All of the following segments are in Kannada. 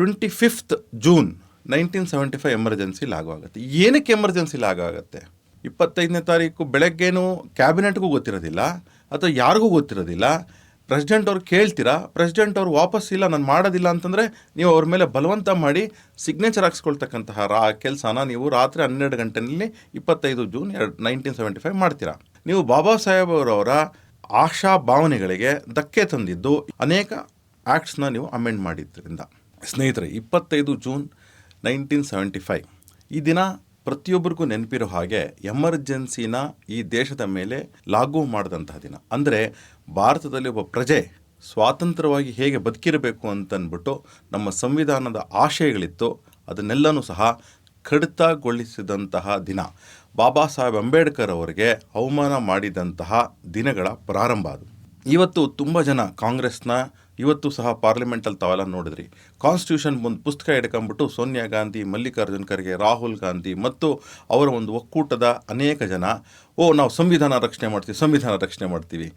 Twenty fifth June nineteen seventy five emergency ಲಾಗು ಆಗುತ್ತೆ ಏನಕ್ಕೆ ಎಮರ್ಜೆನ್ಸಿ ಲಾಗು ಆಗುತ್ತೆ ಇಪ್ಪತ್ತೈದನೇ ತಾರೀಕು ಬೆಳಗ್ಗೆನೂ ಕ್ಯಾಬಿನೆಟ್ಗೂ ಗೊತ್ತಿರೋದಿಲ್ಲ, ಅಥವಾ ಯಾರಿಗೂ ಗೊತ್ತಿರೋದಿಲ್ಲ. ಪ್ರೆಸಿಡೆಂಟ್ ಅವ್ರು ಕೇಳ್ತೀರಾ? ಪ್ರೆಸಿಡೆಂಟ್ ಅವ್ರು ವಾಪಸ್ ಇಲ್ಲ, ನಾನು ಮಾಡೋದಿಲ್ಲ ಅಂತಂದರೆ ನೀವು ಅವ್ರ ಮೇಲೆ ಬಲವಂತ ಮಾಡಿ ಸಿಗ್ನೇಚರ್ ಹಾಕ್ಸ್ಕೊಳ್ತಕ್ಕಂತಹ ರಾ ಕೆಲಸನ ನೀವು ರಾತ್ರಿ ಹನ್ನೆರಡು ಗಂಟೆಯಲ್ಲಿ ಇಪ್ಪತ್ತೈದು ಜೂನ್ ಎರಡು ನೈನ್ಟೀನ್ ಸೆವೆಂಟಿ ಫೈವ್ ಮಾಡ್ತೀರಾ. ನೀವು ಬಾಬಾ ಸಾಹೇಬ್ ಅವರವರ ಆಶಾ ಭಾವನೆಗಳಿಗೆ ಧಕ್ಕೆ ತಂದಿದ್ದು ಅನೇಕ ಆ್ಯಕ್ಟ್ಸ್ನ ನೀವು ಅಮೆಂಡ್ ಮಾಡಿದ್ದರಿಂದ ಸ್ನೇಹಿತರೆ, ಇಪ್ಪತ್ತೈದು ಜೂನ್ ನೈನ್ಟೀನ್ ಸೆವೆಂಟಿ ಫೈವ್. ಈ ದಿನ ಪ್ರತಿಯೊಬ್ಬರಿಗೂ ನೆನಪಿರೋ ಹಾಗೆ ಎಮರ್ಜೆನ್ಸಿನ ಈ ದೇಶದ ಮೇಲೆ ಲಾಗು ಮಾಡಿದಂತಹ ದಿನ. ಅಂದರೆ ಭಾರತದಲ್ಲಿ ಒಬ್ಬ ಪ್ರಜೆ ಸ್ವಾತಂತ್ರ್ಯವಾಗಿ ಹೇಗೆ ಬದುಕಿರಬೇಕು ಅಂತನ್ಬಿಟ್ಟು ನಮ್ಮ ಸಂವಿಧಾನದ ಆಶಯಗಳಿತ್ತು, ಅದನ್ನೆಲ್ಲನೂ ಸಹ ಕಡಿತಗೊಳಿಸಿದಂತಹ ದಿನ. ಬಾಬಾ ಸಾಹೇಬ್ ಅಂಬೇಡ್ಕರ್ ಅವರಿಗೆ ಅವಮಾನ ಮಾಡಿದಂತಹ ದಿನಗಳ ಪ್ರಾರಂಭ ಅದು. ಇವತ್ತು ತುಂಬ ಜನ ಕಾಂಗ್ರೆಸ್ನ ಇವತ್ತು ಸಹ ಪಾರ್ಲಿಮೆಂಟಲ್ಲಿ ತಾವೆಲ್ಲ ನೋಡಿದ್ರಿ. ಕಾನ್ಸ್ಟಿಟ್ಯೂಷನ್ ಒಂದು ಪುಸ್ತಕ ಹಿಡ್ಕೊಂಬಿಟ್ಟು ಸೋನಿಯಾ ಗಾಂಧಿ, ಮಲ್ಲಿಕಾರ್ಜುನ್ ಖರ್ಗೆ, ರಾಹುಲ್ ಗಾಂಧಿ ಮತ್ತು ಅವರ ಒಂದು ಒಕ್ಕೂಟದ ಅನೇಕ ಜನ, ಓ, ನಾವು ಸಂವಿಧಾನ ರಕ್ಷಣೆ ಮಾಡ್ತೀವಿ, ಸಂವಿಧಾನ ರಕ್ಷಣೆ ಮಾಡ್ತೀವಿ.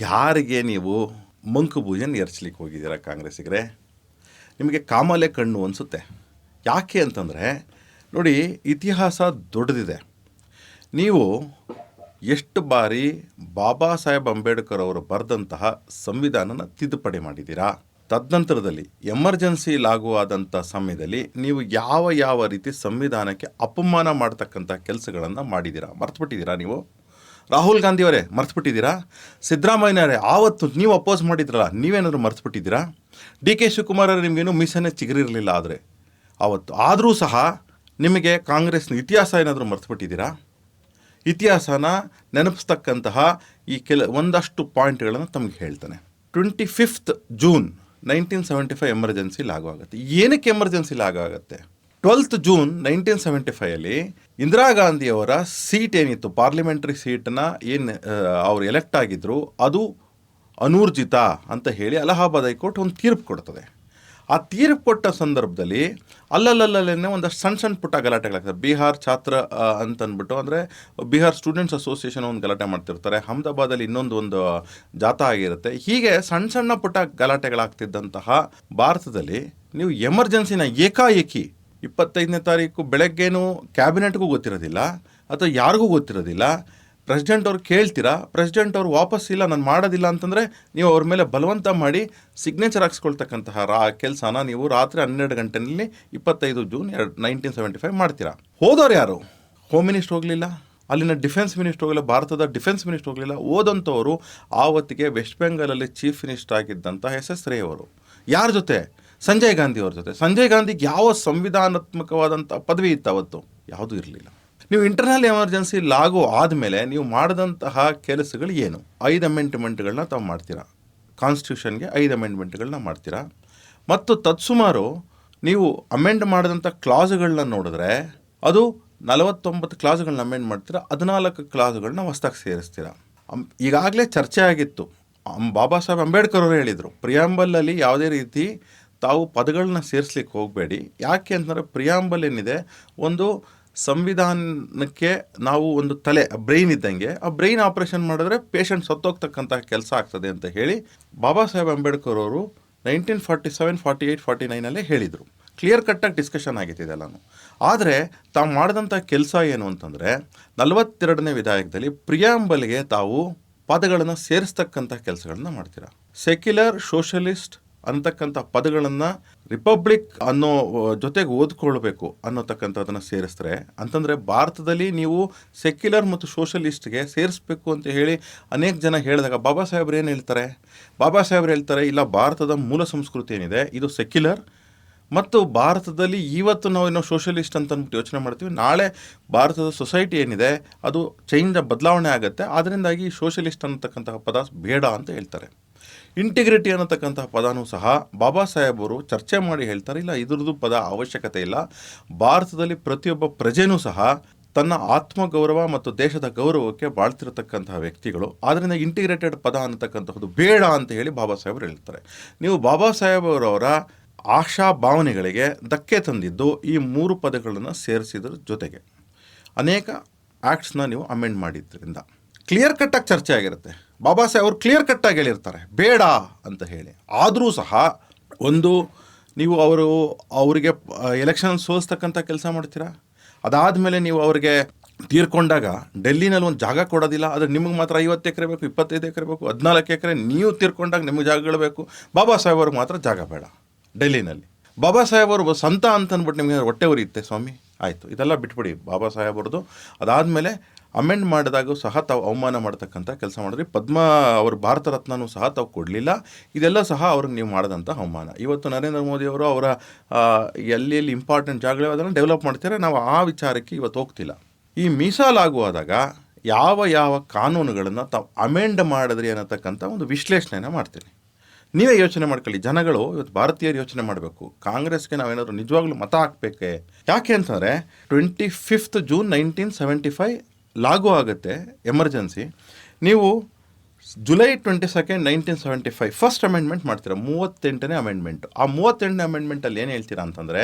ಯಾರಿಗೆ ನೀವು ಮಂಕು ಭೂಜನ್ ಎರಚಲಿಕ್ಕೆ ಹೋಗಿದ್ದೀರಾ ಕಾಂಗ್ರೆಸ್ಸಿಗರೆ? ನಿಮಗೆ ಕಾಮಲೆ ಕಣ್ಣು ಅನಿಸುತ್ತೆ. ಯಾಕೆ ಅಂತಂದರೆ, ನೋಡಿ, ಇತಿಹಾಸ ದೊಡ್ಡದಿದೆ. ನೀವು ಎಷ್ಟು ಬಾರಿ ಬಾಬಾ ಸಾಹೇಬ್ ಅಂಬೇಡ್ಕರ್ ಅವರು ಬರೆದಂತಹ ಸಂವಿಧಾನನ ತಿದ್ದುಪಡಿ ಮಾಡಿದ್ದೀರಾ? ತದನಂತರದಲ್ಲಿ ಎಮರ್ಜೆನ್ಸಿ ಲಾಗು ಆದಂಥ ಸಮಯದಲ್ಲಿ ನೀವು ಯಾವ ಯಾವ ರೀತಿ ಸಂವಿಧಾನಕ್ಕೆ ಅಪಮಾನ ಮಾಡ್ತಕ್ಕಂಥ ಕೆಲಸಗಳನ್ನು ಮಾಡಿದ್ದೀರಾ? ಮರ್ತುಬಿಟ್ಟಿದ್ದೀರಾ ನೀವು? ರಾಹುಲ್ ಗಾಂಧಿಯವರೇ, ಮರ್ತುಬಿಟ್ಟಿದ್ದೀರಾ? ಸಿದ್ದರಾಮಯ್ಯನವರೇ, ಆವತ್ತು ನೀವು ಅಪೋಸ್ ಮಾಡಿದ್ರಲ್ಲ, ನೀವೇನಾದರೂ ಮರ್ತುಬಿಟ್ಟಿದ್ದೀರಾ? ಡಿ ಕೆ ಶಿವಕುಮಾರ್ ಅವರು, ನಿಮಗೇನು ಮಿಸನ್ನೇ ಚಿಗುರಿರಲಿಲ್ಲ ಆದರೆ? ಆವತ್ತು ಆದರೂ ಸಹ ನಿಮಗೆ ಕಾಂಗ್ರೆಸ್ನ ಇತಿಹಾಸ ಏನಾದರೂ ಮರ್ತುಬಿಟ್ಟಿದ್ದೀರಾ? ಇತಿಹಾಸನ ನೆನಪಿಸ್ತಕ್ಕಂತಹ ಈ ಕೆಲ ಒಂದಷ್ಟು ಪಾಯಿಂಟ್ಗಳನ್ನು ತಮಗೆ ಹೇಳ್ತಾನೆ. Twenty fifth June nineteen seventy five emergency ಲಾಗು ಆಗುತ್ತೆ ಏನಕ್ಕೆ ಎಮರ್ಜೆನ್ಸಿ ಲಾಗು ಆಗುತ್ತೆ ಟ್ವೆಲ್ತ್ ಜೂನ್ ನೈನ್ಟೀನ್ ಸೆವೆಂಟಿ ಫೈವಲ್ಲಿ ಇಂದಿರಾ ಗಾಂಧಿಯವರ ಸೀಟ್ ಏನಿತ್ತು, ಪಾರ್ಲಿಮೆಂಟ್ರಿ ಸೀಟನ್ನ ಏನು ಅವ್ರು ಎಲೆಕ್ಟ್ ಆಗಿದ್ರು, ಅದು ಅನೂರ್ಜಿತ ಅಂತ ಹೇಳಿ ಅಲಹಾಬಾದ್ ಹೈಕೋರ್ಟ್ ಒಂದು ತೀರ್ಪು ಕೊಡ್ತದೆ. ಆ ತೀರ್ಪು ಕೊಟ್ಟ ಸಂದರ್ಭದಲ್ಲಿ ಅಲ್ಲಲ್ಲಲ್ಲೇ ಒಂದಷ್ಟು ಸಣ್ಣ ಸಣ್ಣ ಪುಟ್ಟ ಗಲಾಟೆಗಳಾಗ್ತದೆ ಬಿಹಾರ್ ಛಾತ್ರ ಅಂತಂದ್ಬಿಟ್ಟು ಅಂದರೆ ಬಿಹಾರ್ ಸ್ಟೂಡೆಂಟ್ಸ್ ಅಸೋಸಿಯೇಷನ್ ಒಂದು ಗಲಾಟೆ ಮಾಡ್ತಿರ್ತಾರೆ. ಅಹಮದಾಬಾದಲ್ಲಿ ಇನ್ನೊಂದು ಒಂದು ಜಾಥಾ ಆಗಿರುತ್ತೆ. ಹೀಗೆ ಸಣ್ಣ ಸಣ್ಣ ಪುಟ್ಟ ಗಲಾಟೆಗಳಾಗ್ತಿದ್ದಂತಹ ಭಾರತದಲ್ಲಿ ನೀವು ಎಮರ್ಜೆನ್ಸಿನ ಏಕಾಏಕಿ ಇಪ್ಪತ್ತೈದನೇ ತಾರೀಕು ಬೆಳಗ್ಗೆನೂ ಕ್ಯಾಬಿನೆಟ್ಗೂ ಗೊತ್ತಿರೋದಿಲ್ಲ, ಅಥವಾ ಯಾರಿಗೂ ಗೊತ್ತಿರೋದಿಲ್ಲ ಪ್ರೆಸಿಡೆಂಟ್ ಅವ್ರು ಕೇಳ್ತೀರಾ? ಪ್ರೆಸಿಡೆಂಟ್ ಅವ್ರು ವಾಪಸ್ ಇಲ್ಲ, ನಾನು ಮಾಡೋದಿಲ್ಲ ಅಂತಂದರೆ ನೀವು ಅವ್ರ ಮೇಲೆ ಬಲವಂತ ಮಾಡಿ ಸಿಗ್ನೇಚರ್ ಹಾಕ್ಸ್ಕೊಳ್ತಕ್ಕಂತಹ ರಾ, ಕೆಲಸನ ನೀವು ರಾತ್ರಿ ಹನ್ನೆರಡು ಗಂಟೆಯಲ್ಲಿ ಇಪ್ಪತ್ತೈದು ಜೂನ್ ಎರಡು ನೈನ್ಟೀನ್ ಸೆವೆಂಟಿ ಫೈವ್ ಮಾಡ್ತೀರಾ? ಹೋದವ್ರು ಯಾರು? ಹೋಮ್ ಮಿನಿಸ್ಟರ್ ಹೋಗಲಿಲ್ಲ, ಅಲ್ಲಿನ ಡಿಫೆನ್ಸ್ ಮಿನಿಸ್ಟರ್ ಹೋಗಲಿಲ್ಲ, ಭಾರತದ ಡಿಫೆನ್ಸ್ ಮಿನಿಸ್ಟರ್ ಹೋಗಲಿಲ್ಲ ಓದಂಥವರು ಆವತ್ತಿಗೆ ವೆಸ್ಟ್ ಬೆಂಗಾಲಲ್ಲಿ ಚೀಫ್ ಮಿನಿಸ್ಟರ್ ಆಗಿದ್ದಂಥ ಎಸ್ ಎಸ್ ರೇ ಅವರು ಯಾರ ಜೊತೆ? ಸಂಜಯ್ ಗಾಂಧಿ ಅವ್ರ ಜೊತೆ. ಸಂಜಯ್ ಗಾಂಧಿಗೆ ಯಾವ ಸಂವಿಧಾನಾತ್ಮಕವಾದಂಥ ಪದವಿ ಇತ್ತು ಅವತ್ತು? ಯಾವುದೂ ಇರಲಿಲ್ಲ. ನೀವು ಇಂಟರ್ನಲ್ ಎಮರ್ಜೆನ್ಸಿ ಲಾಗು ಆದಮೇಲೆ ನೀವು ಮಾಡಿದಂತಹ ಕೆಲಸಗಳು ಏನು? ಐದು ಅಮೆಂಡ್ಮೆಂಟ್ಗಳನ್ನ ತಾವು ಮಾಡ್ತೀರಾ? ಕಾನ್ಸ್ಟಿಟ್ಯೂಷನ್ಗೆ ಐದು ಅಮೆಂಡ್ಮೆಂಟ್ಗಳನ್ನ ಮಾಡ್ತೀರಾ? ಮತ್ತು ತತ್ಸುಮಾರು ನೀವು ಅಮೆಂಡ್ ಮಾಡಿದಂಥ ಕ್ಲಾಸ್ಗಳನ್ನ ನೋಡಿದ್ರೆ ಅದು ನಲವತ್ತೊಂಬತ್ತು ಕ್ಲಾಸ್ಗಳನ್ನ ಅಮೆಂಡ್ ಮಾಡ್ತೀರಾ? ಹದಿನಾಲ್ಕು ಕ್ಲಾಸ್ಗಳನ್ನ ಹೊಸ್ದಾಗಿ ಸೇರಿಸ್ತೀರಾ? ಈಗಾಗಲೇ ಚರ್ಚೆ ಆಗಿತ್ತು. ಬಾಬಾ ಸಾಹೇಬ್ ಅಂಬೇಡ್ಕರ್ ಅವರು ಹೇಳಿದರು, ಪ್ರಿಯಾಂಬಲಲ್ಲಿ ಯಾವುದೇ ರೀತಿ ತಾವು ಪದಗಳನ್ನ ಸೇರಿಸ್ಲಿಕ್ಕೆ ಹೋಗಬೇಡಿ. ಯಾಕೆ ಅಂತಂದರೆ ಪ್ರಿಯಾಂಬಲ್ ಏನಿದೆ? ಒಂದು ಸಂವಿಧಾನಕ್ಕೆ ನಾವು ಒಂದು ತಲೆ ಬ್ರೈನ್ ಇದ್ದಂಗೆ, ಆ ಬ್ರೈನ್ ಆಪರೇಷನ್ ಮಾಡಿದ್ರೆ ಪೇಷಂಟ್ ಸತ್ತೋಗ್ತಕ್ಕಂಥ ಕೆಲಸ ಆಗ್ತದೆ ಅಂತ ಹೇಳಿ ಬಾಬಾ ಸಾಹೇಬ್ ಅಂಬೇಡ್ಕರ್ ಅವರು nineteen forty seven forty eight forty ನೈನಲ್ಲೇ ಹೇಳಿದರು ಕ್ಲಿಯರ್ ಕಟ್ಟಾಗಿ ಡಿಸ್ಕಷನ್ ಆಗಿದ್ದೆಲ್ಲನೂ ಆದರೆ ತಾವು ಮಾಡಿದಂಥ ಕೆಲಸ ಏನು ಅಂತಂದರೆ ನಲವತ್ತೆರಡನೇ ವಿಧಾಯಕದಲ್ಲಿ ಪ್ರಿಯಾಂಬಲ್ಗೆ ತಾವು ಪದಗಳನ್ನು ಸೇರಿಸ್ತಕ್ಕಂಥ ಕೆಲಸಗಳನ್ನ ಮಾಡ್ತೀರಾ. ಸೆಕ್ಯುಲರ್ ಸೋಷಲಿಸ್ಟ್ ಅಂತಕ್ಕಂಥ ಪದಗಳನ್ನು ರಿಪಬ್ಲಿಕ್ ಅನ್ನೋ ಜೊತೆಗೆ ಓದ್ಕೊಳ್ಬೇಕು ಅನ್ನೋತಕ್ಕಂಥದ್ದನ್ನು ಸೇರಿಸ್ತಾರೆ. ಅಂತಂದರೆ ಭಾರತದಲ್ಲಿ ನೀವು ಸೆಕ್ಯುಲರ್ ಮತ್ತು ಸೋಷಲಿಸ್ಟ್ಗೆ ಸೇರಿಸ್ಬೇಕು ಅಂತ ಹೇಳಿ ಅನೇಕ ಜನ ಹೇಳಿದಾಗ ಬಾಬಾ ಸಾಹೇಬ್ರು ಏನು ಹೇಳ್ತಾರೆ? ಬಾಬಾ ಸಾಹೇಬ್ರು ಹೇಳ್ತಾರೆ, ಇಲ್ಲ, ಭಾರತದ ಮೂಲ ಸಂಸ್ಕೃತಿ ಏನಿದೆ, ಇದು ಸೆಕ್ಯುಲರ್. ಮತ್ತು ಭಾರತದಲ್ಲಿ ಇವತ್ತು ನಾವು ಏನೋ ಸೋಷಲಿಸ್ಟ್ ಅಂತ ಅಂದ್ಬಿಟ್ಟು ಯೋಚನೆ ಮಾಡ್ತೀವಿ, ನಾಳೆ ಭಾರತದ ಸೊಸೈಟಿ ಏನಿದೆ, ಅದು ಚೇಂಜ್ ಬದಲಾವಣೆ ಆಗುತ್ತೆ ಅದರಿಂದಾಗಿ ಸೋಷಲಿಸ್ಟ್ ಅನ್ನತಕ್ಕಂತಹ ಪದ ಬೇಡ ಅಂತ ಹೇಳ್ತಾರೆ. ಇಂಟಿಗ್ರಿಟಿ ಅನ್ನತಕ್ಕಂತಹ ಪದನೂ ಸಹ ಬಾಬಾ ಸಾಹೇಬರು ಚರ್ಚೆ ಮಾಡಿ ಹೇಳ್ತಾರೆ. ಇಲ್ಲ, ಇದ್ರದ್ದು ಪದ ಅವಶ್ಯಕತೆ ಇಲ್ಲ. ಭಾರತದಲ್ಲಿ ಪ್ರತಿಯೊಬ್ಬ ಪ್ರಜೆನೂ ಸಹ ತನ್ನ ಆತ್ಮಗೌರವ ಮತ್ತು ದೇಶದ ಗೌರವಕ್ಕೆ ಬಾಳ್ತಿರತಕ್ಕಂತಹ ವ್ಯಕ್ತಿಗಳು. ಆದ್ದರಿಂದ ಇಂಟಿಗ್ರೇಟೆಡ್ ಪದ ಅನ್ನತಕ್ಕಂಥದ್ದು ಬೇಡ ಅಂತ ಹೇಳಿ ಬಾಬಾ ಸಾಹೇಬರು ಹೇಳ್ತಾರೆ. ನೀವು ಬಾಬಾ ಸಾಹೇಬರವರ ಆಶಾ ಭಾವನೆಗಳಿಗೆ ಧಕ್ಕೆ ತಂದಿದ್ದು ಈ ಮೂರು ಪದಗಳನ್ನು ಸೇರಿಸಿದ್ರ ಜೊತೆಗೆ. ಅನೇಕ ಆ್ಯಕ್ಟ್ಸ್ನ ನೀವು ಅಮೆಂಡ್ ಮಾಡಿದ್ದರಿಂದ ಕ್ಲಿಯರ್ ಕಟ್ಟಾಗಿ ಚರ್ಚೆ ಆಗಿರುತ್ತೆ. ಬಾಬಾ ಸಾಹೇಬ್ ಅವರು ಕ್ಲಿಯರ್ ಕಟ್ಟಾಗಿ ಹೇಳಿರ್ತಾರೆ. ಬೇಡ ಅಂತ ಹೇಳಿ. ಆದರೂ ಸಹ ಒಂದು ನೀವು ಅವರು, ಅವರಿಗೆ ಎಲೆಕ್ಷನ್ ಸೋಲಿಸ್ತಕ್ಕಂಥ ಕೆಲಸ ಮಾಡ್ತೀರಾ? ಅದಾದಮೇಲೆ ನೀವು ಅವರಿಗೆ ತೀರ್ಕೊಂಡಾಗ ಡೆಲ್ಲಿನಲ್ಲಿ ಒಂದು ಜಾಗ ಕೊಡೋದಿಲ್ಲ. ಆದರೆ ನಿಮಗೆ ಮಾತ್ರ ಐವತ್ತು ಎಕರೆ ಬೇಕು, ಇಪ್ಪತ್ತೈದು ಎಕರೆ ಬೇಕು, ಹದಿನಾಲ್ಕು ಎಕರೆ ನೀವು ತೀರ್ಕೊಂಡಾಗ ನಿಮಗೆ ಜಾಗಗಳು ಬೇಕು. ಬಾಬಾ ಸಾಹೇಬ್ ಅವ್ರಿಗೆ ಮಾತ್ರ ಜಾಗ ಬೇಡ ಡೆಲ್ಲಿನಲ್ಲಿ. ಬಾಬಾ ಸಾಹೇಬ್ ಅವರು ಸಂತ ಅಂತ ಅಂದ್ಬಿಟ್ಟು ನಿಮಗೆ ಹೊಟ್ಟೆ ಉರಿಯುತ್ತೆ ಸ್ವಾಮಿ. ಆಯಿತು. ಇದೆಲ್ಲ ಬಿಟ್ಬಿಡಿ. ಬಾಬಾ ಸಾಹೇಬ್ ಅವ್ರದ್ದು. ಅದಾದಮೇಲೆ ಅಮೆಂಡ್ ಮಾಡಿದಾಗೂ ಸಹ ತಾವು ಅವಮಾನ ಮಾಡ್ತಕ್ಕಂಥ ಕೆಲಸ ಮಾಡಿದ್ರಿ. ಪದ್ಮ ಅವರು ಭಾರತ ರತ್ನನೂ ಸಹ ತಾವು ಕೊಡಲಿಲ್ಲ. ಇದೆಲ್ಲ ಸಹ ಅವ್ರಿಗೆ ನೀವು ಮಾಡಿದಂಥ ಅವಮಾನ. ಇವತ್ತು ನರೇಂದ್ರ ಮೋದಿ ಅವರು ಅವರ ಎಲ್ಲೆಲ್ಲಿ ಎಲ್ಲಿ ಎಲ್ಲಿ ಇಂಪಾರ್ಟೆಂಟ್ ಜಾಗಗಳಿವೆ ಅದನ್ನು ಡೆವಲಪ್ ಮಾಡ್ತಾರೆ ನಾವು ಆ ವಿಚಾರಕ್ಕೆ ಇವತ್ತು ಹೋಗ್ತಿಲ್ಲ. ಈ ಮೀಸಲಾಗುವಾದಾಗ ಯಾವ ಯಾವ ಕಾನೂನುಗಳನ್ನು ತಾವು ಅಮೆಂಡ್ ಮಾಡಿದ್ರಿ ಅನ್ನತಕ್ಕಂಥ ಒಂದು ವಿಶ್ಲೇಷಣೆಯನ್ನು ಮಾಡ್ತೀನಿ. ನೀವೇ ಯೋಚನೆ ಮಾಡ್ಕೊಳ್ಳಿ. ಜನಗಳು ಇವತ್ತು ಭಾರತೀಯರು ಯೋಚನೆ ಮಾಡಬೇಕು. ಕಾಂಗ್ರೆಸ್ಗೆ ನಾವೇನಾದರೂ ನಿಜವಾಗ್ಲೂ ಮತ ಹಾಕಬೇಕೆ? ಯಾಕೆ ಅಂತಂದರೆ twenty fifth June nineteen seventy five ಲಾಗು ಆಗುತ್ತೆ, ಎಮರ್ಜೆನ್ಸಿ. ನೀವು July twenty second nineteen seventy five first amendment ಮಾಡ್ತೀರಾ, ಮೂವತ್ತೆಂಟನೇ ಅಮೆಂಡ್ಮೆಂಟ್. ಆ ಮೂವತ್ತೆಂಟನೇ ಅಮೆಂಡ್ಮೆಂಟಲ್ಲಿ ಏನು ಹೇಳ್ತೀರಾ ಅಂತಂದರೆ,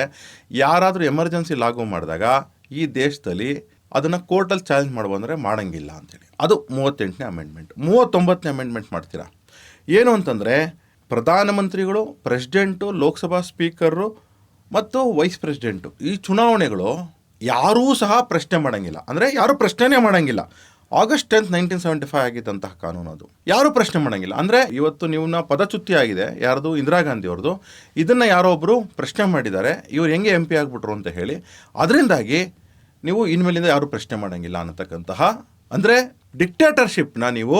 ಯಾರಾದರೂ ಎಮರ್ಜೆನ್ಸಿ ಲಾಗು ಮಾಡಿದಾಗ ಈ ದೇಶದಲ್ಲಿ ಅದನ್ನು ಕೋರ್ಟಲ್ಲಿ ಚಾಲೆಂಜ್ ಮಾಡ್ಬೋದಂದ್ರೆ ಮಾಡೋಂಗಿಲ್ಲ ಅಂತೇಳಿ. ಅದು ಮೂವತ್ತೆಂಟನೇ ಅಮೆಂಡ್ಮೆಂಟ್. ಮೂವತ್ತೊಂಬತ್ತನೇ ಅಮೆಂಡ್ಮೆಂಟ್ ಮಾಡ್ತೀರಾ? ಏನು ಅಂತಂದರೆ, ಪ್ರಧಾನಮಂತ್ರಿಗಳು, ಪ್ರೆಸಿಡೆಂಟು, ಲೋಕಸಭಾ ಸ್ಪೀಕರು ಮತ್ತು ವೈಸ್ ಪ್ರೆಸಿಡೆಂಟು ಈ ಚುನಾವಣೆಗಳು ಯಾರೂ ಸಹ ಪ್ರಶ್ನೆ ಮಾಡೋಂಗಿಲ್ಲ. ಅಂದರೆ ಯಾರೂ ಪ್ರಶ್ನೆನೇ ಮಾಡಂಗಿಲ್ಲ. August tenth nineteen seventy five ಆಗಿದ್ದಂತಹ ಕಾನೂನು ಅದು. ಯಾರೂ ಪ್ರಶ್ನೆ ಮಾಡಂಗಿಲ್ಲ. ಅಂದರೆ ಇವತ್ತು ನಿಮ್ಮನ್ನ ಪದಚ್ಯುತಿ ಆಗಿದೆ, ಯಾರ್ದು? ಇಂದಿರಾ ಗಾಂಧಿ ಅವ್ರದ್ದು ಇದನ್ನು ಯಾರೋ ಒಬ್ಬರು ಪ್ರಶ್ನೆ ಮಾಡಿದ್ದಾರೆ. ಇವ್ರು ಹೆಂಗೆ ಎಂ ಪಿ ಆಗಿಬಿಟ್ರು ಅಂತ ಹೇಳಿ. ಅದರಿಂದಾಗಿ ನೀವು ಇನ್ಮೇಲಿಂದ ಯಾರೂ ಪ್ರಶ್ನೆ ಮಾಡಂಗಿಲ್ಲ ಅನ್ನತಕ್ಕಂತಹ, ಅಂದರೆ ಡಿಕ್ಟೇಟರ್ಶಿಪ್ನ ನೀವು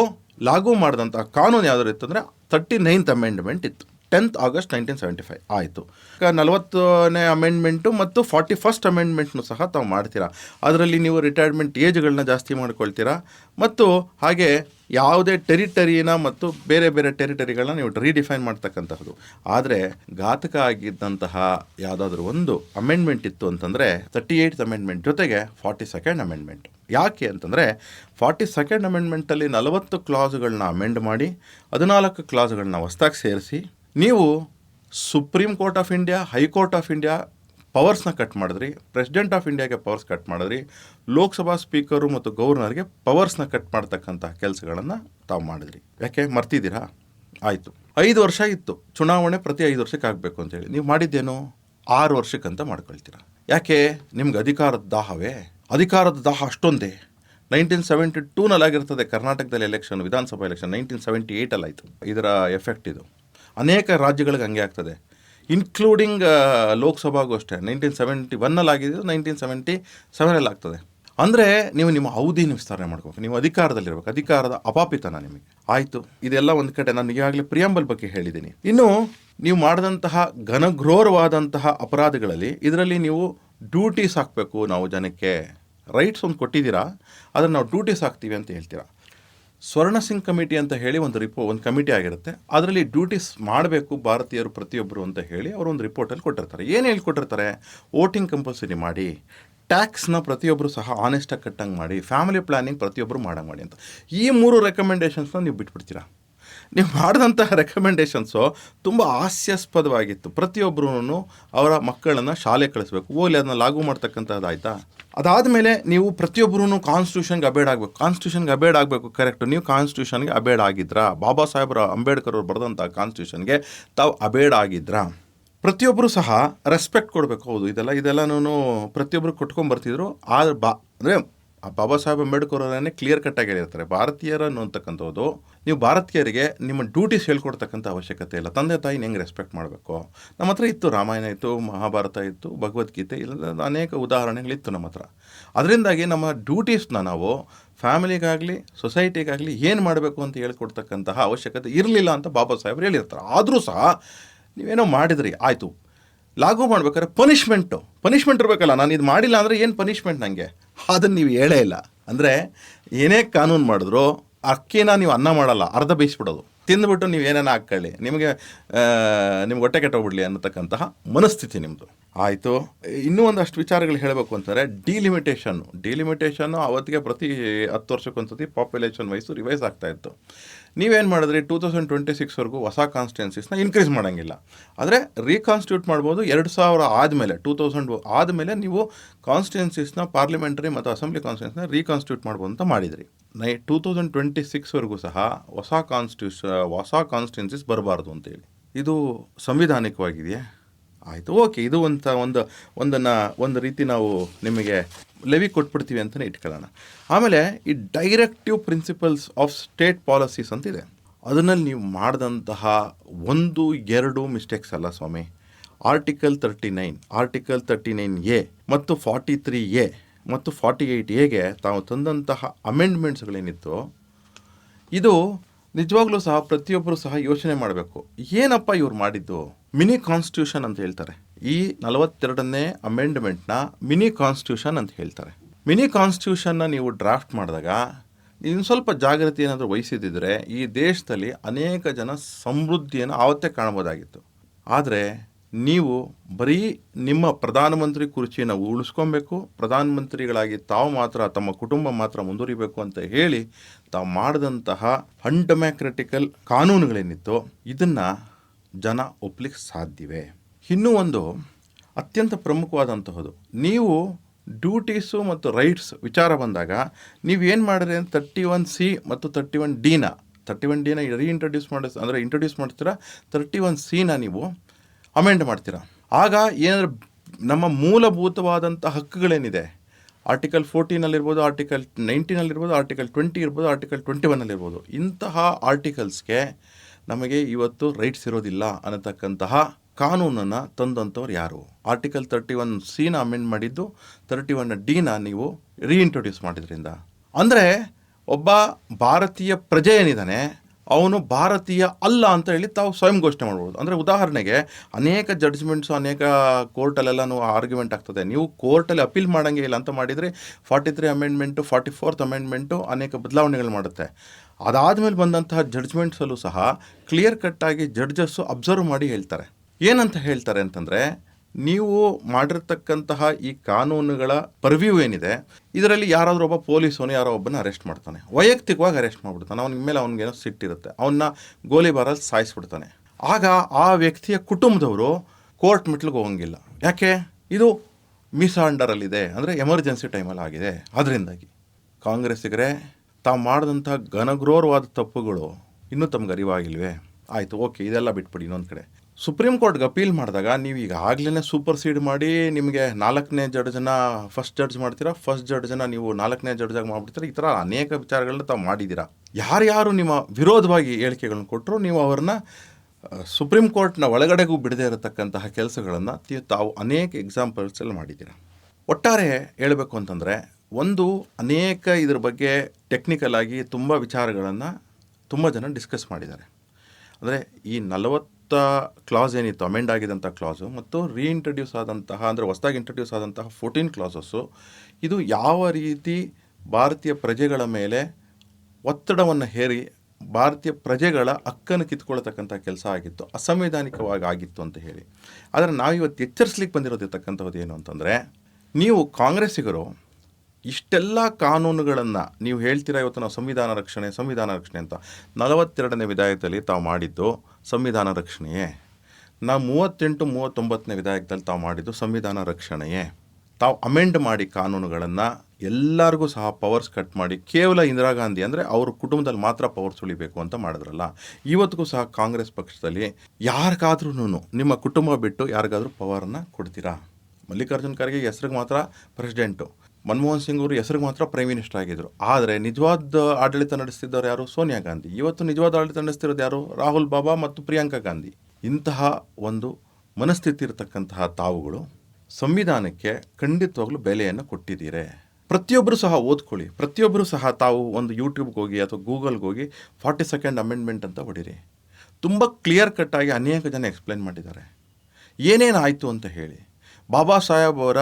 ಲಾಗು ಮಾಡಿದಂತಹ ಕಾನೂನು ಯಾವ್ದಾರು ಇತ್ತು ಅಂದರೆ ತರ್ಟಿ ನೈನ್ತ್ ಅಮೆಂಡ್ಮೆಂಟ್ ಇತ್ತು. Tenth August nineteen seventy five ಆಯಿತು. ಈಗ ನಲವತ್ತನೇ ಅಮೆಂಡ್ಮೆಂಟು ಮತ್ತು ಫಾರ್ಟಿ ಫಸ್ಟ್ ಅಮೆಂಡ್ಮೆಂಟ್ನು ಸಹ ತಾವು ಮಾಡ್ತೀರಾ? ಅದರಲ್ಲಿ ನೀವು ರಿಟೈರ್ಮೆಂಟ್ ಏಜ್ಗಳನ್ನ ಜಾಸ್ತಿ ಮಾಡ್ಕೊಳ್ತೀರಾ? ಮತ್ತು ಹಾಗೆ ಯಾವುದೇ ಟೆರಿಟರಿನ ಮತ್ತು ಬೇರೆ ಬೇರೆ ಟೆರಿಟರಿಗಳನ್ನ ನೀವು ರೀಡಿಫೈನ್ ಮಾಡ್ತಕ್ಕಂತಹದ್ದು. ಆದರೆ ಘಾತಕ ಆಗಿದ್ದಂತಹ ಯಾವುದಾದ್ರೂ ಒಂದು ಅಮೆಂಡ್ಮೆಂಟ್ ಇತ್ತು ಅಂತಂದರೆ ತರ್ಟಿ ಏಯ್ಟ್ ಅಮೆಂಡ್ಮೆಂಟ್ ಜೊತೆಗೆ ಫಾರ್ಟಿ ಸೆಕೆಂಡ್ ಅಮೆಂಡ್ಮೆಂಟ್ ಯಾಕೆ ಅಂತಂದರೆ ಫಾರ್ಟಿ ಸೆಕೆಂಡ್ ಅಮೆಂಡ್ಮೆಂಟಲ್ಲಿ ನಲವತ್ತು ಕ್ಲಾಸ್ಗಳನ್ನ ಅಮೆಂಡ್ ಮಾಡಿ, ಹದಿನಾಲ್ಕು ಕ್ಲಾಸ್ಗಳನ್ನ ಹೊಸ್ದಾಗಿ ಸೇರಿಸಿ ನೀವು supreme court of India high court of India ಪವರ್ಸ್ನ cut ಮಾಡಿದ್ರಿ ಪ್ರೆಸಿಡೆಂಟ್ ಆಫ್ ಇಂಡಿಯಾಗೆ ಪವರ್ಸ್ ಕಟ್ ಮಾಡಿದ್ರಿ, ಲೋಕಸಭಾ ಸ್ಪೀಕರು ಮತ್ತು ಗವರ್ನರ್ಗೆ ಪವರ್ಸ್ನ ಕಟ್ ಮಾಡ್ತಕ್ಕಂಥ ಕೆಲಸಗಳನ್ನು ತಾವು ಮಾಡಿದ್ರಿ. ಯಾಕೆ? ಮರ್ತಿದ್ದೀರಾ? ಆಯಿತು. ಐದು ವರ್ಷ ಇತ್ತು. ಚುನಾವಣೆ ಪ್ರತಿ ಐದು ವರ್ಷಕ್ಕೆ ಆಗಬೇಕು ಅಂತೇಳಿ ನೀವು ಮಾಡಿದ್ದೇನು? ಆರು ವರ್ಷಕ್ಕಂತ ಮಾಡ್ಕೊಳ್ತೀರಾ. ಯಾಕೆ? ನಿಮ್ಗೆ ಅಧಿಕಾರದ ದಾಹವೇ? ಅಧಿಕಾರದ ದಾಹ ಅಷ್ಟೊಂದೇ. ನೈನ್ಟೀನ್ ಸೆವೆಂಟಿ ಟೂನಲ್ಲಿ ಆಗಿರ್ತದೆ ಕರ್ನಾಟಕದಲ್ಲಿ ಎಲೆಕ್ಷನ್ ವಿಧಾನಸಭಾ ಎಲೆಕ್ಷನ್ ನೈನ್ಟೀನ್ ಸೆವೆಂಟಿ ಏಯ್ಟಲ್ಲಿ ಆಯಿತು ಇದರ ಎಫೆಕ್ಟ್ ಇದು. ಅನೇಕ ರಾಜ್ಯಗಳಿಗೆ ಹಂಗೆ ಆಗ್ತದೆ. ಇನ್ಕ್ಲೂಡಿಂಗ್ ಲೋಕಸಭಾಗೂ ಅಷ್ಟೇ. ನೈನ್ಟೀನ್ ಸೆವೆಂಟಿ ಒನ್ನಲ್ಲಿ ಆಗಿದ್ದು ನೈನ್ಟೀನ್ ಸೆವೆಂಟಿ ಸೆವೆನಲ್ಲಿ ಆಗ್ತದೆ. ಅಂದರೆ ನೀವು ನಿಮ್ಮ ಅವಧಿನ ವಿಸ್ತರಣೆ ಮಾಡ್ಕೋಬೇಕು ನೀವು ಅಧಿಕಾರದಲ್ಲಿರ್ಬೇಕು. ಅಧಿಕಾರದ ಅಪಾಪಿತನ ನಿಮಗೆ. ಆಯಿತು. ಇದೆಲ್ಲ ಒಂದು ಕಡೆ ನಾನು ಈಗಾಗಲೇ ಪ್ರಿಯಾಂಬಲ್ ಬಗ್ಗೆ ಹೇಳಿದ್ದೀನಿ. ಇನ್ನು ನೀವು ಮಾಡಿದಂತಹ ಘನಘ್ರೋರವಾದಂತಹ ಅಪರಾಧಗಳಲ್ಲಿ ಇದರಲ್ಲಿ ನೀವು ಡ್ಯೂಟೀಸ್ ಹಾಕಬೇಕು. ನಾವು ಜನಕ್ಕೆ ರೈಟ್ಸ್ ಒಂದು ಕೊಟ್ಟಿದ್ದೀರಾ? ಅದನ್ನು ನಾವು ಡ್ಯೂಟೀಸ್ ಹಾಕ್ತೀವಿ ಅಂತ ಹೇಳ್ತೀರಾ? ಸ್ವರ್ಣ ಸಿಂಗ್ ಕಮಿಟಿ ಅಂತ ಹೇಳಿ ಒಂದು ರಿಪೋ ಒಂದು ಕಮಿಟಿ ಆಗಿರುತ್ತೆ. ಅದರಲ್ಲಿ ಡ್ಯೂಟೀಸ್ ಮಾಡಬೇಕು ಭಾರತೀಯರು ಪ್ರತಿಯೊಬ್ಬರು ಅಂತ ಹೇಳಿ ಅವರು ಒಂದು ರಿಪೋರ್ಟಲ್ಲಿ ಕೊಟ್ಟಿರ್ತಾರೆ. ಏನು ಹೇಳ್ಕೊಟ್ಟಿರ್ತಾರೆ ವೋಟಿಂಗ್ ಕಂಪಲ್ಸರಿ ಮಾಡಿ ಟ್ಯಾಕ್ಸ್ನ ಪ್ರತಿಯೊಬ್ಬರು ಸಹ ಆನೆಸ್ಟಾಗಿ ಕಟ್ಟಂಗೆ ಮಾಡಿ ಫ್ಯಾಮಿಲಿ ಪ್ಲಾನಿಂಗ್ ಪ್ರತಿಯೊಬ್ಬರು ಮಾಡಂಗೆ ಮಾಡಿ ಅಂತ. ಈ ಮೂರು ರೆಕಮೆಂಡೇಷನ್ಸ್ನ ನೀವು ಬಿಟ್ಬಿಡ್ತೀರಾ? ನೀವು ಮಾಡಿದಂತಹ ರೆಕಮೆಂಡೇಷನ್ಸು ತುಂಬ ಹಾಸ್ಯಾಸ್ಪದವಾಗಿತ್ತು. ಪ್ರತಿಯೊಬ್ಬರೂ ಅವರ ಮಕ್ಕಳನ್ನು ಶಾಲೆ ಕಳಿಸ್ಬೇಕು. ಓಲಿ, ಅದನ್ನ ಲಾಗು ಮಾಡ್ತಕ್ಕಂಥದ್ದಾಯ್ತಾ ಅದಾದ ಅದಾದಮೇಲೆ ನೀವು ಪ್ರತಿಯೊಬ್ಬರೂ ಕಾನ್ಸ್ಟಿಟ್ಯೂಷನ್ಗೆ ಅಬೇಡ್ ಆಗಬೇಕು. ಕಾನ್ಸ್ಟಿಟ್ಯೂಷನ್ಗೆ ಅಬೇಡ್ ಆಗಬೇಕು ಕರೆಕ್ಟ್ ನೀವು ಕಾನ್ಸ್ಟಿಟ್ಯೂಷನ್ಗೆ ಅಬೇಡ್ ಆಗಿದ್ರಾ? ಬಾಬಾ ಸಾಹೇಬ್ರ ಅಂಬೇಡ್ಕರ್ ಅವರು ಬರೆದಂಥ ಕಾನ್ಸ್ಟಿಟ್ಯೂಷನ್ಗೆ ತಾವು ಅಬೇಡ್ ಆಗಿದ್ರಾ? ಪ್ರತಿಯೊಬ್ಬರು ಸಹ ರೆಸ್ಪೆಕ್ಟ್ ಕೊಡಬೇಕು. ಹೌದು, ಇದೆಲ್ಲ ಇದೆಲ್ಲನೂ ಪ್ರತಿಯೊಬ್ಬರು ಕೊಟ್ಕೊಂಡು ಬರ್ತಿದ್ರು. ಆದ್ರೆ ಬಾ ಅಂದರೆ ಬಾಬಾ ಸಾಹೇಬ್ ಅಂಬೇಡ್ಕರ್ ಅವರನ್ನೇ ಕ್ಲಿಯರ್ ಕಟ್ಟಾಗಿ ಹೇಳಿರ್ತಾರೆ. ಭಾರತೀಯರ ಅನ್ನುವಂಥಕ್ಕಂಥದ್ದು ನೀವು ಭಾರತೀಯರಿಗೆ ನಿಮ್ಮ ಡ್ಯೂಟೀಸ್ ಹೇಳ್ಕೊಡ್ತಕ್ಕಂಥ ಅವಶ್ಯಕತೆ ಇಲ್ಲ. ತಂದೆ ತಾಯಿನ ಹೆಂಗೆ ರೆಸ್ಪೆಕ್ಟ್ ಮಾಡಬೇಕು? ನಮ್ಮ ಹತ್ರ ಇತ್ತು ರಾಮಾಯಣ ಇತ್ತು, ಮಹಾಭಾರತ ಇತ್ತು, ಭಗವದ್ಗೀತೆ ಇಲ್ಲ ಅನೇಕ ಉದಾಹರಣೆಗಳಿತ್ತು ನಮ್ಮ ಹತ್ರ. ಅದರಿಂದಾಗಿ ನಮ್ಮ ಡ್ಯೂಟೀಸ್ನ ನಾವು ಫ್ಯಾಮಿಲಿಗಾಗಲಿ ಸೊಸೈಟಿಗಾಗಲಿ ಏನು ಮಾಡಬೇಕು ಅಂತ ಹೇಳ್ಕೊಡ್ತಕ್ಕಂತಹ ಅವಶ್ಯಕತೆ ಇರಲಿಲ್ಲ ಅಂತ ಬಾಬಾ ಸಾಹೇಬ್ರು ಹೇಳಿರ್ತಾರೆ. ಆದರೂ ಸಹ ನೀವೇನೋ ಮಾಡಿದ್ರಿ, ಆಯಿತು. ಲಾಗು ಮಾಡ್ಬೇಕಾದ್ರೆ ಪನಿಷ್ಮೆಂಟು ಪನಿಷ್ಮೆಂಟ್ ಇರಬೇಕಲ್ಲ, ನಾನು ಇದು ಮಾಡಿಲ್ಲ ಅಂದರೆ ಏನು ಪನಿಷ್ಮೆಂಟ್ ನನಗೆ ಅದನ್ನು ನೀವು ಹೇಳೇ ಇಲ್ಲ. ಅಂದರೆ ಏನೇ ಕಾನೂನು ಮಾಡಿದ್ರು ಅಕ್ಕಿನ ನೀವು ಅನ್ನ ಮಾಡಲ್ಲ, ಅರ್ಧ ಬೇಯಿಸ್ಬಿಡೋದು. ತಿಂದುಬಿಟ್ಟು ನೀವು ಏನೇನೋ ಹಾಕ್ಕೊಳ್ಳಿ. ನಿಮಗೆ ನಿಮ್ಗೆ ಹೊಟ್ಟೆ ಕೆಟ್ಟೋಗ್ಬಿಡ್ಲಿ ಅನ್ನತಕ್ಕಂತಹ ಮನಸ್ಥಿತಿ ನಿಮ್ಮದು ಆಯಿತು. ಇನ್ನೂ ಒಂದಷ್ಟು ವಿಚಾರಗಳು ಹೇಳಬೇಕು ಅಂತಾರೆ ಡಿಲಿಮಿಟೇಷನ್ನು ಡಿಲಿಮಿಟೇಷನ್ನು ಅವತ್ತಿಗೆ ಪ್ರತಿ ಹತ್ತು ವರ್ಷಕ್ಕೊಂದ್ಸತಿ ಪಾಪ್ಯುಲೇಷನ್ ವೈಸು ರಿವೈಸ್ ಆಗ್ತಾ ಇತ್ತು. ನೀವೇನು ಮಾಡಿದ್ರಿ? ಟೂ ತೌಸಂಡ್ ಟ್ವೆಂಟಿ ಸಿಕ್ಸ್ವರೆಗೂ ಹೊಸ ಕಾನ್ಸ್ಟಿಟ್ಯೂನ್ಸೀಸ್ನ ಇನ್ಕ್ರೀಸ್ ಮಾಡೋಂಗಿಲ್ಲ. ಆದರೆ ರೀಕಾನ್ಸ್ಟಿಟ್ಯೂಟ್ ಮಾಡ್ಬೋದು ಎರಡು ಸಾವಿರ ಆದಮೇಲೆ ಟೂ ತೌಸಂಡ್ ಆದಮೇಲೆ ನೀವು ಕಾನ್ಸ್ಟಿಟ್ಯೂನ್ಸೀಸ್ನ ಪಾರ್ಲಿಮೆಂಟರಿ ಮತ್ತು ಅಸೆಂಬ್ಲಿ ಕಾನ್ಸ್ಟಿಟ್ಯೂನ್ಸ್ನ ರೀಕಾನ್ಸ್ಟಿಟ್ಯೂಟ್ ಮಾಡ್ಬೋದು ಅಂತ ಮಾಡಿದ್ರಿ. ನೈ ಟೂ ತೌಸಂಡ್ ಟ್ವೆಂಟಿ ಸಿಕ್ಸ್ವರೆಗೂ ಸಹ ಹೊಸ ಕಾನ್ಸ್ಟಿಟ್ಯೂಷ ಹೊಸ ಕಾನ್ಸ್ಟಿಟ್ಯೂನ್ಸೀಸ್ ಬರಬಾರ್ದು ಅಂತೇಳಿ. ಇದು ಸಂವಿಧಾನಿಕವಾಗಿದೆಯೇ? ಆಯಿತು. ಓಕೆ ಇದು ಅಂತ ಒಂದು, ಒಂದನ್ನು, ಒಂದು ರೀತಿ ನಾವು ನಿಮಗೆ ಲೆವಿ ಕೊಟ್ಬಿಡ್ತೀವಿ ಅಂತಲೇ ಇಟ್ಕೊಳ್ಳೋಣ. ಆಮೇಲೆ ಈ directive principles of state policies ಅಂತಿದೆ ಅದನ್ನಲ್ಲಿ ನೀವು ಮಾಡಿದಂತಹ ಒಂದು, ಎರಡು ಮಿಸ್ಟೇಕ್ಸ್ ಅಲ್ಲ ಸ್ವಾಮಿ. Article thirty nine article thirty nine A ಮತ್ತು ಫಾರ್ಟಿ ತ್ರೀ ಎ ಮತ್ತು ಫಾರ್ಟಿ ಏಯ್ಟ್ ಎಗೆ ತಾವು ತಂದಂತಹ ಅಮೆಂಡ್ಮೆಂಟ್ಸ್ಗಳೇನಿತ್ತು ಇದು ನಿಜವಾಗ್ಲೂ ಸಹ ಪ್ರತಿಯೊಬ್ಬರು ಸಹ ಯೋಚನೆ ಮಾಡಬೇಕು. ಏನಪ್ಪ ಇವ್ರು ಮಾಡಿದ್ದು? ಮಿನಿ ಕಾನ್ಸ್ಟಿಟ್ಯೂಷನ್ ಅಂತ ಹೇಳ್ತಾರೆ. ಈ ನಲವತ್ತೆರಡನೇ ಅಮೆಂಡ್ಮೆಂಟ್ನ ಮಿನಿ ಕಾನ್ಸ್ಟಿಟ್ಯೂಷನ್ ಅಂತ ಹೇಳ್ತಾರೆ. ಮಿನಿ ಕಾನ್ಸ್ಟಿಟ್ಯೂಷನ್ನ ನೀವು ಡ್ರಾಫ್ಟ್ ಮಾಡಿದಾಗ, ಇನ್ನು ಸ್ವಲ್ಪ ಜಾಗೃತಿ ಏನಾದರೂ ವಹಿಸಿದ್ದಿದ್ರೆ ಈ ದೇಶದಲ್ಲಿ ಅನೇಕ ಜನ ಸಮೃದ್ಧಿಯನ್ನು ಆವತ್ತೇ ಕಾಣಬಹುದಾಗಿತ್ತು. ಆದರೆ ನೀವು ಬರೀ ನಿಮ್ಮ ಪ್ರಧಾನಮಂತ್ರಿ ಕುರ್ಚಿಯನ್ನು ಉಳಿಸ್ಕೊಬೇಕು, ಪ್ರಧಾನಮಂತ್ರಿಗಳಾಗಿ ತಾವು ಮಾತ್ರ, ತಮ್ಮ ಕುಟುಂಬ ಮಾತ್ರ ಮುಂದುವರಿಬೇಕು ಅಂತ ಹೇಳಿ ತಾವು ಮಾಡಿದಂತಹ ಅನ್ಡೆಮ್ಯಾಕ್ರೆಟಿಕಲ್ ಕಾನೂನುಗಳೇನಿತ್ತು, ಇದನ್ನು ಜನ ಒಪ್ಲಿಕ್ಕೆ ಸಾಧ್ಯವೆ? ಇನ್ನೂ ಒಂದು ಅತ್ಯಂತ ಪ್ರಮುಖವಾದಂತಹದು ನೀವು ಡ್ಯೂಟೀಸು ಮತ್ತು ರೈಟ್ಸ್ ವಿಚಾರ ಬಂದಾಗ ನೀವು ಏನು ಮಾಡಿದ್ರೆ ತರ್ಟಿ ಒನ್ ಸಿ ಮತ್ತು ತರ್ಟಿ ಒನ್ ಡಿನ ತರ್ಟಿ ಒನ್ ಡಿನ ರೀಇಂಟ್ರೊಡ್ಯೂಸ್ ಮಾಡಿ ಅಂದರೆ ಇಂಟ್ರೊಡ್ಯೂಸ್ ಮಾಡ್ತೀರಾ? ತರ್ಟಿ ಒನ್ ಸಿನ ನೀವು ಅಮೆಂಡ್ ಮಾಡ್ತೀರಾ? ಆಗ ಏನಾದ್ರು ನಮ್ಮ ಮೂಲಭೂತವಾದಂಥ ಹಕ್ಕುಗಳೇನಿದೆ? ಆರ್ಟಿಕಲ್ ಫೋರ್ಟೀನಲ್ಲಿರ್ಬೋದು ಆರ್ಟಿಕಲ್ ನೈನ್ಟೀನಲ್ಲಿರ್ಬೋದು ಆರ್ಟಿಕಲ್ ಟ್ವೆಂಟಿ ಇರ್ಬೋದು ಆರ್ಟಿಕಲ್ ಟ್ವೆಂಟಿ ಒನ್ನಲ್ಲಿರ್ಬೋದು ಇಂತಹ ಆರ್ಟಿಕಲ್ಸ್ಗೆ ನಮಗೆ ಇವತ್ತು ರೈಟ್ಸ್ ಇರೋದಿಲ್ಲ ಅನ್ನತಕ್ಕಂತಹ ಕಾನೂನನ್ನು ತಂದಂಥವ್ರು ಯಾರು? ಆರ್ಟಿಕಲ್ ತರ್ಟಿ ಒನ್ ಸಿನ ಅಮೆಂಡ್ ಮಾಡಿದ್ದು ತರ್ಟಿ ಒನ್ ಡಿನ ನೀವು ರೀಇಂಟ್ರೊಡ್ಯೂಸ್ ಮಾಡಿದ್ರಿಂದ. ಅಂದರೆ ಒಬ್ಬ ಭಾರತೀಯ ಪ್ರಜೆ ಏನಿದ್ದಾನೆ ಅವನು ಭಾರತೀಯ ಅಲ್ಲ ಅಂತ ಹೇಳಿ ತಾವು ಸ್ವಯಂ ಘೋಷಣೆ ಮಾಡ್ಬೋದು. ಅಂದರೆ ಉದಾಹರಣೆಗೆ, ಅನೇಕ ಜಡ್ಜ್ಮೆಂಟ್ಸು ಅನೇಕ ಕೋರ್ಟಲ್ಲೆಲ್ಲನೂ ಆರ್ಗ್ಯುಮೆಂಟ್ ಆಗ್ತದೆ. ನೀವು ಕೋರ್ಟಲ್ಲಿ ಅಪೀಲ್ ಮಾಡೋಂಗೆ ಇಲ್ಲ ಅಂತ ಮಾಡಿದರೆ forty three amendment forty fourth amendment ಅನೇಕ ಬದಲಾವಣೆಗಳು ಮಾಡುತ್ತೆ. ಅದಾದಮೇಲೆ ಬಂದಂತಹ ಜಡ್ಜ್ಮೆಂಟ್ಸಲ್ಲೂ ಸಹ ಕ್ಲಿಯರ್ ಕಟ್ಟಾಗಿ ಜಡ್ಜಸ್ಸು ಅಬ್ಸರ್ವ್ ಮಾಡಿ ಹೇಳ್ತಾರೆ. ಏನಂತ ಹೇಳ್ತಾರೆ ಅಂತಂದರೆ, ನೀವು ಮಾಡಿರ್ತಕ್ಕಂತಹ ಈ ಕಾನೂನುಗಳ ಪರ್ವ್ಯೂ ಏನಿದೆ, ಇದರಲ್ಲಿ ಯಾರಾದರೂ ಒಬ್ಬ ಪೊಲೀಸವನು ಯಾರೋ ಒಬ್ಬನ ಅರೆಸ್ಟ್ ಮಾಡ್ತಾನೆ. ವೈಯಕ್ತಿಕವಾಗಿ ಅರೆಸ್ಟ್ ಮಾಡ್ಬಿಡ್ತಾನೆ. ಅವನ ಮೇಲೆ ಅವನಿಗೇನೋ ಸಿಟ್ಟಿರುತ್ತೆ ಅವನ್ನ ಗೋಲಿಬಾರಲ್ಲಿ ಸಾಯಿಸ್ಬಿಡ್ತಾನೆ. ಆಗ ಆ ವ್ಯಕ್ತಿಯ ಕುಟುಂಬದವರು ಕೋರ್ಟ್ ಮೆಟ್ಲಿಗೆ ಹೋಗಂಗಿಲ್ಲ. ಯಾಕೆ? ಇದು ಮಿಸ್ ಅಂಡರಲ್ಲಿದೆ ಅಂದರೆ ಎಮರ್ಜೆನ್ಸಿ ಟೈಮಲ್ಲಿ ಆಗಿದೆ ಅದರಿಂದಾಗಿ ಕಾಂಗ್ರೆಸ್ಸಿಗರೇ ತಾವು ಮಾಡಿದಂಥ ಘನಘ್ರೋರವಾದ ತಪ್ಪುಗಳು ಇನ್ನೂ ತಮ್ಗೆ ಅರಿವಾಗಿಲ್ವೇ? ಆಯಿತು, ಓಕೆ, ಇದೆಲ್ಲ ಬಿಟ್ಬಿಡಿ ಇನ್ನೊಂದು ಕಡೆ. ಸುಪ್ರೀಂ ಕೋರ್ಟ್ಗೆ ಅಪೀಲ್ ಮಾಡಿದಾಗ ನೀವು ಆಗ್ಲೇ ಸೂಪರ್ ಸೀಡ್ ಮಾಡಿ ನಿಮಗೆ ನಾಲ್ಕನೇ ಜಡ್ಜನ್ನ ಫಸ್ಟ್ ಜಡ್ಜ್ ಮಾಡ್ತೀರಾ? ಫಸ್ಟ್ ಜಡ್ಜನ್ನ ನೀವು ನಾಲ್ಕನೇ ಜಡ್ಜಾಗಿ ಮಾಡಿಬಿಡ್ತೀರಾ? ಈ ಥರ ಅನೇಕ ವಿಚಾರಗಳನ್ನ ತಾವು ಮಾಡಿದ್ದೀರಾ? ಯಾರ್ಯಾರು ನಿಮ್ಮ ವಿರೋಧವಾಗಿ ಹೇಳಿಕೆಗಳನ್ನ ಕೊಟ್ಟರು ನೀವು ಅವ್ರನ್ನ ಸುಪ್ರೀಂ ಕೋರ್ಟ್ನ ಒಳಗಡೆಗೂ ಬಿಡದೇ ಇರತಕ್ಕಂತಹ ಕೆಲಸಗಳನ್ನು ತಾವು ಅನೇಕ ಎಕ್ಸಾಂಪಲ್ಸಲ್ಲಿ ಮಾಡಿದ್ದೀರಾ? ಒಟ್ಟಾರೆ ಹೇಳಬೇಕು ಅಂತಂದರೆ ಒಂದು ಅನೇಕ ಇದ್ರ ಬಗ್ಗೆ ಟೆಕ್ನಿಕಲ್ ಆಗಿ ತುಂಬ ವಿಚಾರಗಳನ್ನು ತುಂಬ ಜನ ಡಿಸ್ಕಸ್ ಮಾಡಿದ್ದಾರೆ. ಅಂದರೆ ಈ ನಲವತ್ತ ಕ್ಲಾಸ್ ಏನಿತ್ತು ಅಮೆಂಡ್ ಆಗಿದಂಥ ಕ್ಲಾಸು ಮತ್ತು ರೀಇಂಟ್ರಡ್ಯೂಸ್ ಆದಂತಹ, ಅಂದರೆ ಹೊಸದಾಗಿ ಇಂಟ್ರಡ್ಯೂಸ್ ಆದಂತಹ ಫೋರ್ಟೀನ್ ಕ್ಲಾಸಸ್ಸು ಇದು ಯಾವ ರೀತಿ ಭಾರತೀಯ ಪ್ರಜೆಗಳ ಮೇಲೆ ಒತ್ತಡವನ್ನು ಹೇರಿ ಭಾರತೀಯ ಪ್ರಜೆಗಳ ಹಕ್ಕನ್ನು ಕಿತ್ಕೊಳ್ತಕ್ಕಂಥ ಕೆಲಸ ಆಗಿತ್ತು, ಅಸಂವಿಧಾನಿಕವಾಗಿ ಆಗಿತ್ತು ಅಂತ ಹೇಳಿ. ಆದರೆ ನಾವು ಇವತ್ತು ಎಚ್ಚರಿಸ್ಲಿಕ್ಕೆ ಬಂದಿರೋದಿರ್ತಕ್ಕಂಥದ್ದು ಏನು ಅಂತಂದರೆ, ನೀವು ಕಾಂಗ್ರೆಸ್ಸಿಗರು ಇಷ್ಟೆಲ್ಲ ಕಾನೂನುಗಳನ್ನು ನೀವು ಹೇಳ್ತೀರಾ ಇವತ್ತು ನಾವು ಸಂವಿಧಾನ ರಕ್ಷಣೆ ಸಂವಿಧಾನ ರಕ್ಷಣೆ ಅಂತ? ನಲವತ್ತೆರಡನೇ ವಿಧಾಯಕದಲ್ಲಿ ತಾವು ಮಾಡಿದ್ದು ಸಂವಿಧಾನ ರಕ್ಷಣೆಯೇ. ನಾವು ಮೂವತ್ತೆಂಟು, ಮೂವತ್ತೊಂಬತ್ತನೇ ವಿಧಾಯಕದಲ್ಲಿ ತಾವು ಮಾಡಿದ್ದು ಸಂವಿಧಾನ ರಕ್ಷಣೆಯೇ. ತಾವು ಅಮೆಂಡ್ ಮಾಡಿ ಕಾನೂನುಗಳನ್ನು ಎಲ್ಲರಿಗೂ ಸಹ ಪವರ್ಸ್ ಕಟ್ ಮಾಡಿ ಕೇವಲ ಇಂದಿರಾ ಗಾಂಧಿ ಅಂದರೆ ಅವ್ರ ಕುಟುಂಬದಲ್ಲಿ ಮಾತ್ರ ಪವರ್ಸ್ ಉಳಿಬೇಕು ಅಂತ ಮಾಡಿದ್ರಲ್ಲ. ಇವತ್ತಿಗೂ ಸಹ ಕಾಂಗ್ರೆಸ್ ಪಕ್ಷದಲ್ಲಿ ಯಾರಿಗಾದ್ರೂ ನಿಮ್ಮ ಕುಟುಂಬ ಬಿಟ್ಟು ಯಾರಿಗಾದ್ರೂ ಪವರನ್ನು ಕೊಡ್ತೀರಾ? ಮಲ್ಲಿಕಾರ್ಜುನ್ ಖರ್ಗೆ ಹೆಸ್ರಿಗೆ ಮಾತ್ರ ಪ್ರೆಸಿಡೆಂಟು ಮನಮೋಹನ್ ಸಿಂಗ್ ಅವರು ಹೆಸರಿಗೆ ಮಾತ್ರ ಪ್ರೈಮ್ ಮಿನಿಸ್ಟರ್ ಆಗಿದ್ರು. ಆದರೆ ನಿಜವಾದ ಆಡಳಿತ ನಡೆಸ್ತಿದ್ದವರು ಯಾರು? ಸೋನಿಯಾ ಗಾಂಧಿ. ಇವತ್ತು ನಿಜವಾದ ಆಡಳಿತ ನಡೆಸ್ತಿರೋದು ಯಾರು? ರಾಹುಲ್ ಬಾಬಾ ಮತ್ತು ಪ್ರಿಯಾಂಕಾ ಗಾಂಧಿ. ಇಂತಹ ಒಂದು ಮನಸ್ಥಿತಿ ಇರತಕ್ಕಂತಹ ತಾವುಗಳು ಸಂವಿಧಾನಕ್ಕೆ ಖಂಡಿತವಾಗ್ಲೂ ಬೆಲೆಯನ್ನು ಕೊಟ್ಟಿದ್ದೀರಿ. ಪ್ರತಿಯೊಬ್ಬರು ಸಹ ಓದ್ಕೊಳ್ಳಿ. ಪ್ರತಿಯೊಬ್ಬರು ಸಹ ತಾವು ಒಂದು ಯೂಟ್ಯೂಬ್ಗೆ ಹೋಗಿ ಅಥವಾ ಗೂಗಲ್ಗೆ ಹೋಗಿ ಫಾರ್ಟಿ ಸೆಕೆಂಡ್ ಅಮೆಂಡ್ಮೆಂಟ್ ಅಂತ ಹೊಡಿರಿ. ತುಂಬ ಕ್ಲಿಯರ್ ಕಟ್ಟಾಗಿ ಅನೇಕ ಜನ ಎಕ್ಸ್ಪ್ಲೇನ್ ಮಾಡಿದ್ದಾರೆ. ಏನೇನಾಯಿತು ಅಂತ ಹೇಳಿ. ಬಾಬಾ ಸಾಹೇಬ್ ಅವರ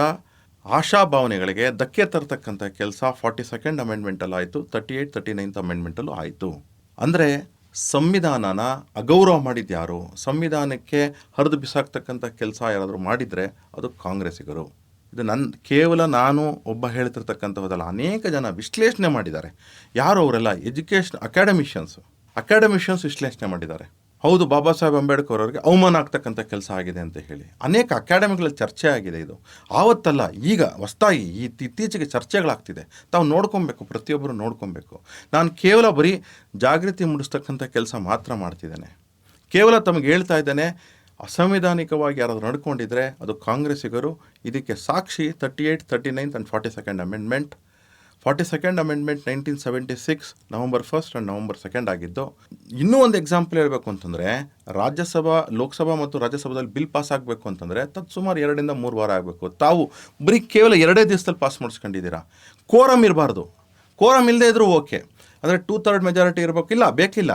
ಆಶಾಭಾವನೆಗಳಿಗೆ ಧಕ್ಕೆ ತರತಕ್ಕಂಥ ಕೆಲಸ ಫಾರ್ಟಿ ಸೆಕೆಂಡ್ ಅಮೆಂಡ್ಮೆಂಟಲ್ಲಿ ಆಯಿತು ತರ್ಟಿ ಏಯ್ಟ್ ತರ್ಟಿ ನೈನ್ತ್ ಅಮೆಂಡ್ಮೆಂಟಲ್ಲೂ ಆಯಿತು. ಅಂದರೆ ಸಂವಿಧಾನನ ಅಗೌರವ ಮಾಡಿದ್ದು ಯಾರು? ಸಂವಿಧಾನಕ್ಕೆ ಹರಿದು ಬಿಸಾಕ್ತಕ್ಕಂಥ ಕೆಲಸ ಯಾರಾದರೂ ಮಾಡಿದರೆ ಅದು ಕಾಂಗ್ರೆಸ್ಸಿಗರು. ಇದು ನನ್ನ ಕೇವಲ ನಾನು ಒಬ್ಬ ಹೇಳ್ತಿರ್ತಕ್ಕಂಥದ್ದಲ್ಲ ಅನೇಕ ಜನ ವಿಶ್ಲೇಷಣೆ ಮಾಡಿದ್ದಾರೆ. ಯಾರು ಅವರೆಲ್ಲ? ಎಜುಕೇಷನ್ ಅಕಾಡೆಮಿಷಿಯನ್ಸು ಅಕಾಡೆಮಿಷಿಯನ್ಸ್ ವಿಶ್ಲೇಷಣೆ ಮಾಡಿದ್ದಾರೆ. ಹೌದು, ಬಾಬಾ ಸಾಹೇಬ್ ಅಂಬೇಡ್ಕರ್ ಅವರಿಗೆ ಅವಮಾನ ಆಗ್ತಕ್ಕಂಥ ಕೆಲಸ ಆಗಿದೆ ಅಂತ ಹೇಳಿ. ಅನೇಕ ಅಕಾಡೆಮಿಗಳಲ್ಲಿ ಚರ್ಚೆ ಆಗಿದೆ ಇದು. ಆವತ್ತಲ್ಲ, ಈಗ ಹೊಸ್ತಾಗಿ ಈ ಇತ್ತೀಚೆಗೆ ಚರ್ಚೆಗಳಾಗ್ತಿದೆ. ತಾವು ನೋಡ್ಕೊಬೇಕು, ಪ್ರತಿಯೊಬ್ಬರು ನೋಡ್ಕೊಬೇಕು. ನಾನು ಕೇವಲ ಬರೀ ಜಾಗೃತಿ ಮೂಡಿಸ್ತಕ್ಕಂಥ ಕೆಲಸ ಮಾತ್ರ ಮಾಡ್ತಿದ್ದೇನೆ. ಕೇವಲ ತಮಗೆ ಹೇಳ್ತಾ ಇದ್ದೇನೆ, ಅಸಂವಿಧಾನಿಕವಾಗಿ ಯಾರಾದರೂ ನಡ್ಕೊಂಡಿದ್ರೆ ಅದು ಕಾಂಗ್ರೆಸ್ಸಿಗರು, ಇದಕ್ಕೆ ಸಾಕ್ಷಿ thirty eight thirty ninth and forty amendment forty second amendment nineteen seventy six November first and November second ಆಗಿದ್ದು, ಇನ್ನೂ ಒಂದು ಎಕ್ಸಾಂಪಲ್ ಹೇಳಬೇಕು ಅಂತಂದರೆ, ರಾಜ್ಯಸಭಾ, ಲೋಕಸಭಾ ಮತ್ತು ರಾಜ್ಯಸಭಾದಲ್ಲಿ ಬಿಲ್ ಪಾಸ್ ಆಗಬೇಕು ಅಂತಂದರೆ ತತ್ ಸುಮಾರು ಎರಡರಿಂದ ಮೂರು ವಾರ ಆಗಬೇಕು. ತಾವು ಬರೀ ಕೇವಲ ಎರಡೇ ದಿವಸದಲ್ಲಿ ಪಾಸ್ ಮಾಡಿಸ್ಕೊಂಡಿದ್ದೀರಾ? ಕೋರಮ್ ಇರಬಾರ್ದು. ಕೋರಮ್ ಇಲ್ಲದೆ ಇದ್ರೂ ಓಕೆ ಅಂದರೆ ಟೂ ಥರ್ಡ್ ಮೆಜಾರಿಟಿ ಇರಬೇಕಿಲ್ಲ, ಬೇಕಿಲ್ಲ.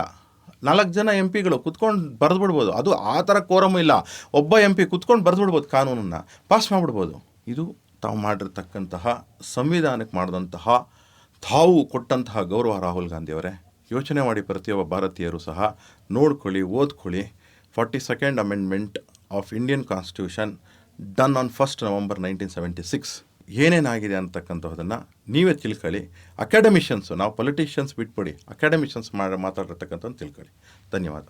ನಾಲ್ಕು ಜನ ಎಂ ಪಿಗಳು ಕುತ್ಕೊಂಡು ಬರೆದು ಬಿಡ್ಬೋದು ಅದು ಆ ಥರ ಕೋರಮ್ ಇಲ್ಲ. ಒಬ್ಬ ಎಂ ಪಿ ಕುತ್ಕೊಂಡು ಬರೆದು ಬಿಡ್ಬೋದು ಕಾನೂನನ್ನು. ಪಾಸ್ ಮಾಡಿಬಿಡ್ಬೋದು. ಇದು ತಾವು ಮಾಡಿರ್ತಕ್ಕಂತಹ ಸಂವಿಧಾನಕ್ಕೆ ಮಾಡಿದಂತಹ ತಾವು ಕೊಟ್ಟಂತಹ ಗೌರವ ರಾಹುಲ್ ಗಾಂಧಿಯವರೇ, ಯೋಚನೆ ಮಾಡಿ ಪ್ರತಿಯೊಬ್ಬ ಭಾರತೀಯರು ಸಹ ನೋಡ್ಕೊಳ್ಳಿ, ಓದ್ಕೊಳ್ಳಿ. Forty second amendment of Indian constitution done on first November nineteen seventy six. ಏನೇನಾಗಿದೆ ಅಂತಕ್ಕಂಥದ್ದನ್ನು ನೀವೇ ತಿಳ್ಕೊಳ್ಳಿ. ಅಕಾಡೆಮಿಷನ್ಸು ನಾವು ಪೊಲಿಟಿಷಿಯನ್ಸ್ ಬಿಟ್ಬಿಡಿ. ಅಕಾಡೆಮಿಷನ್ಸ್ ಮಾಡಿ ಮಾತಾಡಿರ್ತಕ್ಕಂಥದ್ದು ತಿಳ್ಕೊಳ್ಳಿ. ಧನ್ಯವಾದ.